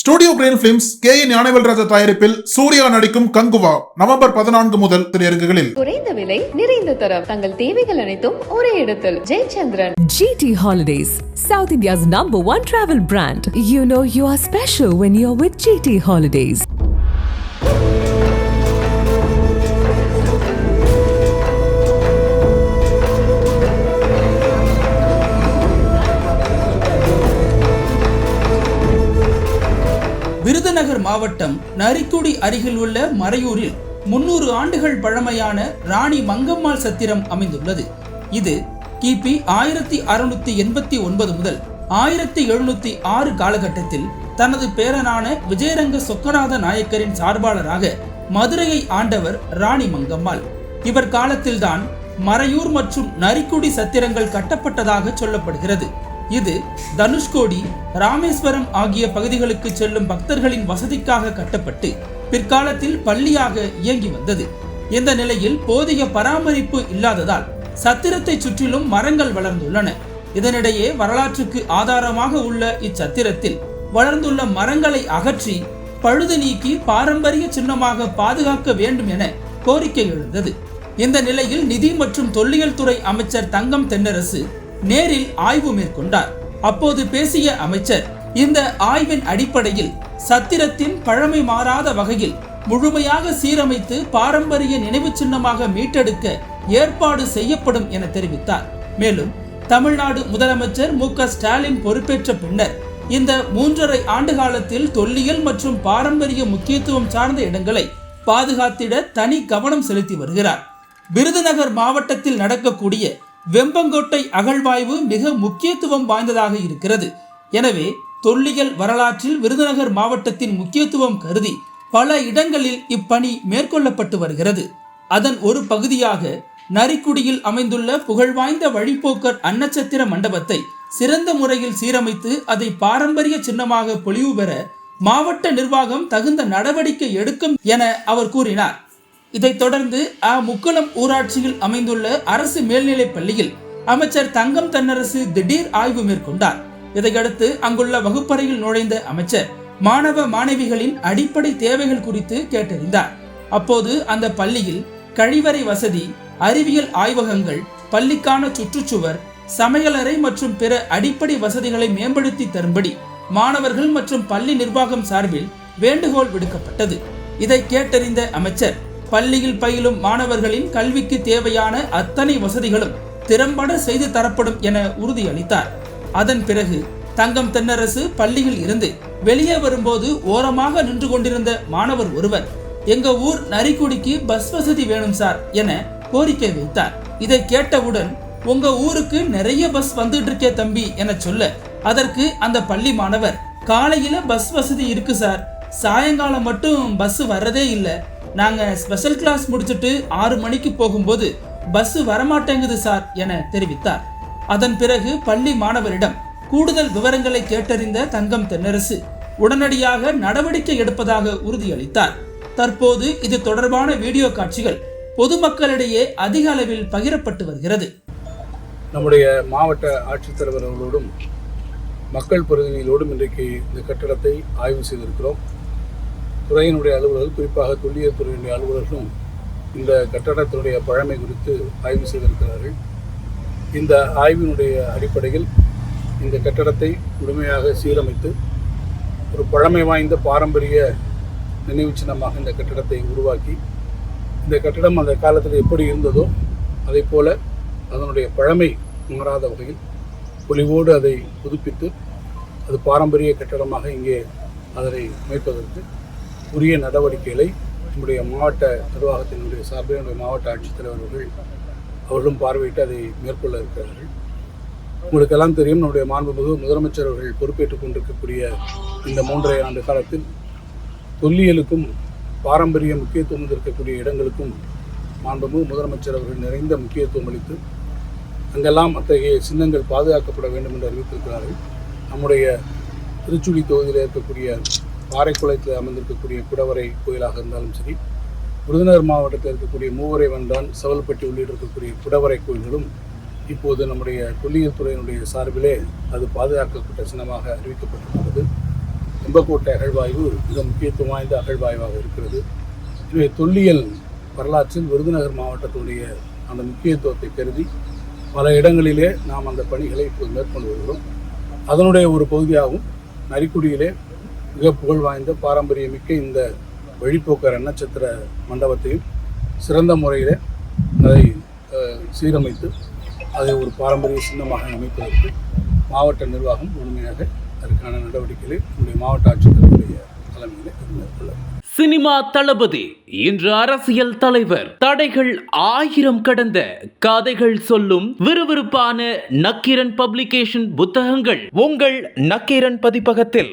Studio green films K Gnanavelraja தயாரிப்பில் சூர்யா நடிக்கும் Kanguva November பதினான்கு முதல் திரையரங்குகளில் குறைந்த விலை நிறைந்த தரம் தங்கள் தேவைகள் அனைத்தும் ஒரே இடத்தில் Jayachandran GT Holidays, South India's number one travel brand. You know you are special when you're with GT Holidays. Virudhunagar மாவட்டம் நரிக்குடி அருகில் உள்ள மறையூரில் முன்னூறு ஆண்டுகள் பழமையான ராணி மங்கம்மாள் சத்திரம் அமைந்துள்ளது. இது கிபி ஆயிரத்தி அறுநூத்தி எண்பத்தி ஒன்பது முதல் ஆயிரத்தி எழுநூத்தி ஆறு காலகட்டத்தில் தனது பேரனான விஜயரங்க சொக்கநாத நாயக்கரின் சார்பாளராக மதுரையை ஆண்டவர் ராணி மங்கம்மாள். இவர் காலத்தில்தான் மறையூர் மற்றும் நரிக்குடி சத்திரங்கள் கட்டப்பட்டதாக சொல்லப்படுகிறது. இது தனுஷ்கோடி ராமேஸ்வரம் ஆகிய பகுதிகளுக்கு செல்லும் பக்தர்களின் வசதிக்காக கட்டப்பட்டு பிற்காலத்தில் பள்ளியாக இயங்கி வந்தது. இந்த நிலையில் போதிய பராமரிப்பு இல்லாததால் சத்திரத்தை சுற்றிலும் மரங்கள் வளர்ந்துள்ளன. இதனிடையே வரலாற்றுக்கு ஆதாரமாக உள்ள இச்சத்திரத்தில் வளர்ந்துள்ள மரங்களை அகற்றி பழுது நீக்கி பாரம்பரிய சின்னமாக பாதுகாக்க வேண்டும் என கோரிக்கை எழுந்தது. இந்த நிலையில் நிதி மற்றும் தொல்லியல் துறை அமைச்சர் தங்கம் தென்னரசு நேரில் ஆய்வு மேற்கொண்டார். அப்போது பேசிய அமைச்சர் இந்த ஆய்வின் அடிப்படையில் சத்திரத்தின் பழமை மாறாத வகையில் முழுமையாக சீரமைத்து பாரம்பரிய நினைவு சின்னமாக மீட்டெடுக்க ஏற்பாடு செய்யப்படும் என தெரிவித்தார். மேலும் தமிழ்நாடு முதலமைச்சர் மு க ஸ்டாலின் பொறுப்பேற்ற பின்னர் இந்த மூன்றரை ஆண்டு காலத்தில் தொல்லியல் மற்றும் பாரம்பரிய முக்கியத்துவம் சார்ந்த இடங்களை பாதுகாத்திட தனி கவனம் செலுத்தி வருகிறார். விருதுநகர் மாவட்டத்தில் நடக்கக்கூடிய வெம்பங்கோட்டை அகழ்வாய்வு மிக முக்கியத்துவம் வாய்ந்ததாக இருக்கிறது. எனவே தொல்லியல் வரலாற்றில் விருதுநகர் மாவட்டத்தின் முக்கியத்துவம் கருதி பல இடங்களில் இப்பணி மேற்கொள்ளப்பட்டு வருகிறது. அதன் ஒரு பகுதியாக நரிக்குடியில் அமைந்துள்ள புகழ்வாய்ந்த வழிப்போக்கர் அன்னச்சத்திர மண்டபத்தை சிறந்த முறையில் சீரமைத்து அதை பாரம்பரிய சின்னமாக பொலிவு பெற மாவட்ட நிர்வாகம் தகுந்த நடவடிக்கை எடுக்கும் என அவர் கூறினார். இதைத் தொடர்ந்து அ முக்குளம் ஊராட்சியில் அமைந்துள்ள அரசு மேல்நிலைப் பள்ளியில் அமைச்சர் தங்கம் தன்னரசு திடீர் ஆய்வு மேற்கொண்டார். இதையடுத்து அங்குள்ள வகுப்பறையில் நுழைந்த அமைச்சர் மாணவ மாணவிகளின் அடிப்படை தேவைகள் குறித்து கேட்டறிந்தார். அப்போது அந்த பள்ளியில் கழிவறை வசதி அறிவியல் ஆய்வகங்கள் பள்ளிக்கான சுற்றுச்சுவர் சமையலறை மற்றும் பிற அடிப்படை வசதிகளை மேம்படுத்தி தரும்படி மாணவர்கள் மற்றும் பள்ளி நிர்வாகம் சார்பில் வேண்டுகோள் விடுக்கப்பட்டது. இதை கேட்டறிந்த அமைச்சர் பள்ளியில் பயிலும் மாணவர்களின் கல்விக்கு தேவையான அத்தனை வசதிகளும் திறம்பட செய்து தரப்படும் என உறுதியளித்தார். அதன் பிறகு தங்கம் தென்னரசு பள்ளியில் இருந்து வெளியே வரும்போது ஓரமாக நின்று கொண்டிருந்த மாணவர் ஒருவர் எங்க ஊர் நரிக்குடிக்கு பஸ் வசதி வேணும் சார் என கோரிக்கை வைத்தார். இதை கேட்டவுடன் உங்க ஊருக்கு நிறைய பஸ் வந்துட்டு இருக்கே தம்பி என சொல்ல அதற்கு அந்த பள்ளி மாணவர் காலையில பஸ் வசதி இருக்கு சார். சாயங்காலம் மட்டும் பஸ் வர்றதே இல்லை. நாங்கள் ஸ்பெஷல் கிளாஸ் முடிச்சுட்டு ஆறு மணிக்கு போகும்போது பஸ் வரமாட்டேங்குது சார் என தெரிவித்தார். அதன் பிறகு பள்ளி மாணவரிடம் கூடுதல் விவரங்களை கேட்டறிந்த தங்கம் தென்னரசு உடனடியாக நடவடிக்கை எடுப்பதாக உறுதியளித்தார். தற்போது இது தொடர்பான வீடியோ காட்சிகள் பொதுமக்களிடையே அதிக அளவில் பகிரப்பட்டு வருகிறது. நம்முடைய மாவட்ட ஆட்சித்தலைவர் அவர்களோடும் மக்கள் பிரதிநிதிகளோடும் இன்றைக்கு இந்த கட்டடத்தை ஆய்வு செய்திருக்கிறோம். துறையினுடைய அலுவலர்கள் குறிப்பாக தொல்லியல் துறையினுடைய அலுவலர்களும் இந்த கட்டடத்தினுடைய பழமை குறித்து ஆய்வு செய்திருக்கிறார்கள். இந்த ஆய்வினுடைய அடிப்படையில் இந்த கட்டடத்தை முழுமையாக சீரமைத்து ஒரு பழமை வாய்ந்த பாரம்பரிய நினைவு சின்னமாக இந்த கட்டடத்தை உருவாக்கி இந்த கட்டடம் அந்த காலத்தில் எப்படி இருந்ததோ அதே போல அதனுடைய பழமை மாறாத வகையில் பொலிவோடு அதை புதுப்பித்து அது பாரம்பரிய கட்டடமாக இங்கே அதனை அமைப்பதற்கு உரிய நடவடிக்கைகளை நம்முடைய மாவட்ட நிர்வாகத்தினுடைய சார்பில் நம்முடைய மாவட்ட ஆட்சித்தலைவர் அவர்கள் அவர்களும் பார்வையிட்டு அதை மேற்கொள்ள இருக்கிறார்கள். உங்களுக்கெல்லாம் தெரியும் நம்முடைய மாண்புமிகு முதலமைச்சர் அவர்கள் பொறுப்பேற்றுக் கொண்டிருக்கக்கூடிய இந்த மூன்றரை ஆண்டு காலத்தில் தொல்லியலுக்கும் பாரம்பரிய முக்கியத்துவம் இருக்கக்கூடிய இடங்களுக்கும் மாண்புமிகு முதலமைச்சர் அவர்கள் நிறைந்த முக்கியத்துவம் அளித்து அங்கெல்லாம் அத்தகைய சின்னங்கள் பாதுகாக்கப்பட வேண்டும் என்று அறிவித்திருக்கிறார்கள். நம்முடைய திருச்சுழி தொகுதியில் இருக்கக்கூடிய காரைக்குளத்தில் அமர்ந்திருக்கக்கூடிய குடவரை கோயிலாக இருந்தாலும் சரி விருதுநகர் மாவட்டத்தில் இருக்கக்கூடிய மூவரை வந்தான் செவல்பட்டி உள்ளிட்ட இருக்கக்கூடிய குடவரை கோயில்களும் இப்போது நம்முடைய தொல்லியல் துறையினுடைய சார்பிலே அது பாதுகாக்கப்பட்ட சின்னமாக அறிவிக்கப்பட்டிருக்கிறது. கும்பக்கோட்டை அகழ்வாய்வு மிக முக்கியத்துவம் வாய்ந்த அகழ்வாய்வாக இருக்கிறது. எனவே தொல்லியல் வரலாற்றில் விருதுநகர் மாவட்டத்தினுடைய அந்த முக்கியத்துவத்தை கருதி பல இடங்களிலே நாம் அந்த பணிகளை இப்போது மேற்கொண்டு வருகிறோம். அதனுடைய ஒரு பகுதியாகவும் நரிக்குடியிலே மிக புகழ் வாய்ந்த பாரம்பரியமிக்க இந்த வழிப்போக்கர் நட்சத்திர மண்டபத்தையும் சிறந்த முறையில் அதை சீரமைத்து அதை ஒரு பாரம்பரிய சின்னமாக அமைப்பதற்கு மாவட்ட நிர்வாகம் முழுமையாக அதற்கான நடவடிக்கைகளை நம்முடைய மாவட்ட ஆட்சித்தலைவருடைய தலைமையில் மேற்கொள்ள சினிமா தளபதி இன்று அரசியல் தலைவர். தடைகள் ஆயிரம் கடந்த கதைகள் சொல்லும் விறுவிறுப்பான நக்கீரன் பப்ளிகேஷன் புத்தகங்கள் உங்கள் நக்கீரன் பதிப்பகத்தில்.